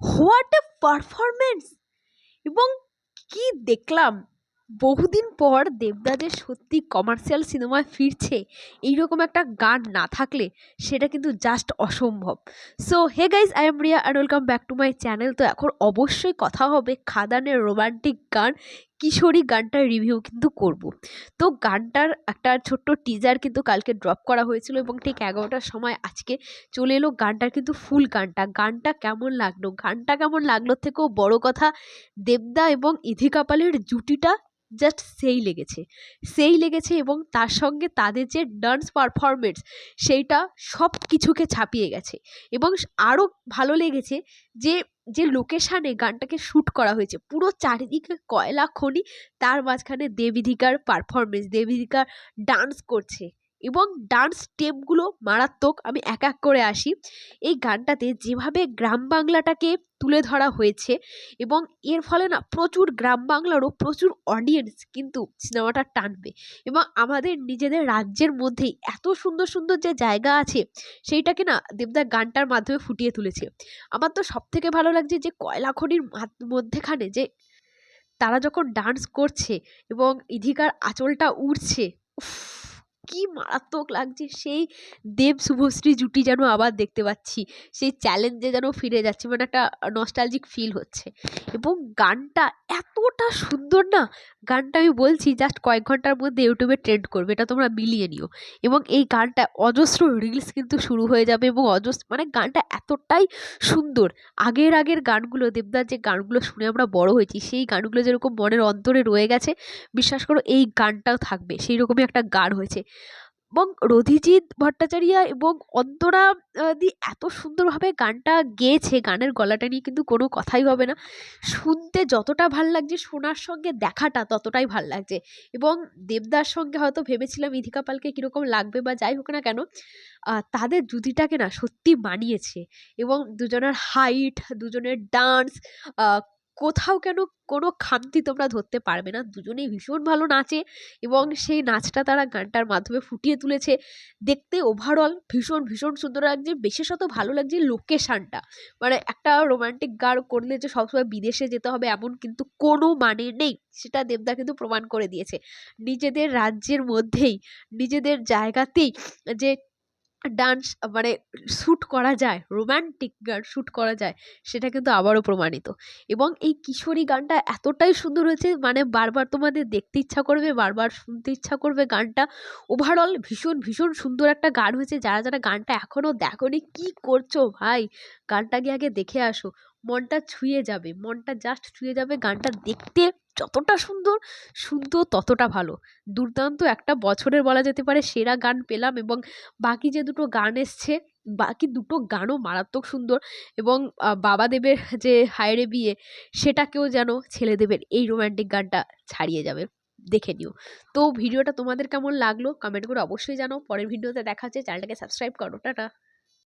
What a performance এবং কি দেখলাম, বহুদিন পর দেবদাদের সত্যি কমার্শিয়াল সিনেমায় ফিরছে, এইরকম একটা গান না থাকলে সেটা কিন্তু জাস্ট অসম্ভব। So hey guys I am Riya and welcome back to my channel তো এখন অবশ্যই কথা হবে খাদানের রোমান্টিক গান কিশোরী গানটার রিভিউ কিন্তু করব। তো গানটার একটা ছোট্ট টিজার কিন্তু কালকে ড্রপ করা হয়েছিল এবং ঠিক এগারোটার সময় আজকে চলে এলো গানটার কিন্তু ফুল গানটা। গানটা কেমন লাগল? গানটা কেমন লাগল থেকেও বড় কথা, দেবদা এবং ইথি কাপালের জুটিটা জাস্ট সেই লেগেছে। সেই লেগেছে এবং তার সঙ্গে তাদের যে ডান্স পারফরমেন্স সেইটা সব কিছুকে ছাপিয়ে গেছে। এবং আরও ভালো লেগেছে যে যে লোকেশানে গানটাকে শ্যুট করা হয়েছে, পুরো চারিদিকে কয়লা খনি, তার মাঝখানে দেবীধিকার পারফরমেন্স দেবীধিকার ডান্স করছে। এবং ডান্স স্টেপগুলো মারাত্মক, আমি এক এক করে আসি। এই গানটাতে যেভাবে গ্রাম বাংলাটাকে তুলে ধরা হয়েছে এবং এর ফলে না প্রচুর গ্রাম বাংলারও প্রচুর অডিয়েন্স কিন্তু সিনেমাটা টানবে এবং আমাদের নিজেদের রাজ্যের মধ্যেই এত সুন্দর সুন্দর যে জায়গা আছে, সেইটাকে না দেবদা গানটার মাধ্যমে ফুটিয়ে তুলেছে। আমার তো সব থেকে ভালো লাগছে যে কয়লা খনির মধ্যেখানে যে তারা যখন ডান্স করছে এবং ইধিকার আঁচলটা উড়ছে, উফ! কি মারাত্মক লাগছে, সেই দেব শুভশ্রী জুটি যেন আবার দেখতে পাচ্ছি, সেই চ্যালেঞ্জে যেন ফিরে যাচ্ছি মানে একটা নস্টালজিক ফিল হচ্ছে। এবং গানটা এতটা সুন্দর না, গানটা আমি বলছি জাস্ট কয়েক ঘণ্টার মধ্যে ইউটিউবে ট্রেন্ড করবে, এটা তোমরা মিলিয়ে নিও। এবং এই গানটা অজস্র রিলস কিন্তু শুরু হয়ে যাবে এবং অজস্র মানে গানটা এতটাই সুন্দর। আগের আগের গানগুলো, দেবদার যে গানগুলো শুনে আমরা বড় হয়েছি, সেই গানগুলো যেরকম মনের অন্তরে রয়ে গেছে, বিশ্বাস করো এই গানটাও থাকবে সেই রকমই একটা গান হয়েছে। এবং রধিজিৎ ভট্টাচার্য এবং অন্তরা দি এত সুন্দরভাবে গানটা গেয়েছে। গানের গলাটা নিয়ে কিন্তু কোনো কথাই হবে না। শুনতে যতটা ভালো লাগছে শোনার সঙ্গে দেখাটা ততটাই ভালো লাগছে। এবং দেবদার সঙ্গে হয়তো ভেবেছিলাম ইধিকা পালকে কীরকম লাগবে বা যাই হোক না কেন তাদের জুতিটাকে না সত্যি মানিয়েছে। এবং দুজনের হাইট, দুজনের ডান্স কোথাও কেন কোনো খামতি তোমরা ধরতে পারবে না। দুজনেই ভীষণ ভালো নাচে এবং সেই নাচটা তারা গানটার মাধ্যমে ফুটিয়ে তুলেছে। দেখতে ওভারঅল ভীষণ ভীষণ সুন্দর লাগছে। বিশেষত ভালো লাগছে লোকেশানটা মানে একটা রোমান্টিক গান করলে যে সবসময় বিদেশে যেতে হবে এমন কিন্তু কোনো মানে নেই। সেটা দেবদা কিন্তু প্রমাণ করে দিয়েছে। নিজেদের রাজ্যের মধ্যেই, নিজেদের জায়গাতেই যে ডান্স মানে শ্যুট করা যায় রোম্যান্টিক গান শ্যুট করা যায়, সেটা কিন্তু আবারও প্রমাণিত। এবং এই কিশোরী গানটা এতটাই সুন্দর হয়েছে মানে বারবার তোমাদের দেখতে ইচ্ছা করবে, বারবার শুনতে ইচ্ছা করবে গানটা। ওভারঅল ভীষণ ভীষণ সুন্দর একটা গান হয়েছে, যারা যারা গানটা এখনও দেখোনি, কী করছ ভাই? গানটা গিয়ে আগে দেখে আসো, মনটা ছুঁয়ে যাবে, মনটা জাস্ট ছুঁয়ে যাবে, গানটা দেখতে যতটা সুন্দর, শুনতেও ততটা ভালো। দুর্দান্ত একটা বছরের বলা যেতে পারে সেরা গান পেলাম এবং বাকি যে দুটো গান এসছে, বাকি দুটো গানও মারাত্মক সুন্দর এবং বাবাদেবের যে হায়রে বিয়ে, সেটাকেও যেন ছেলে ছেলেদেবের এই রোম্যান্টিক গানটা ছাড়িয়ে যাবে। দেখে নিও। তো ভিডিওটা তোমাদের কেমন লাগল? কমেন্ট করে অবশ্যই জানো পরের ভিডিওতে দেখা হচ্ছে। চ্যানেলটাকে সাবস্ক্রাইব করো। টাটা।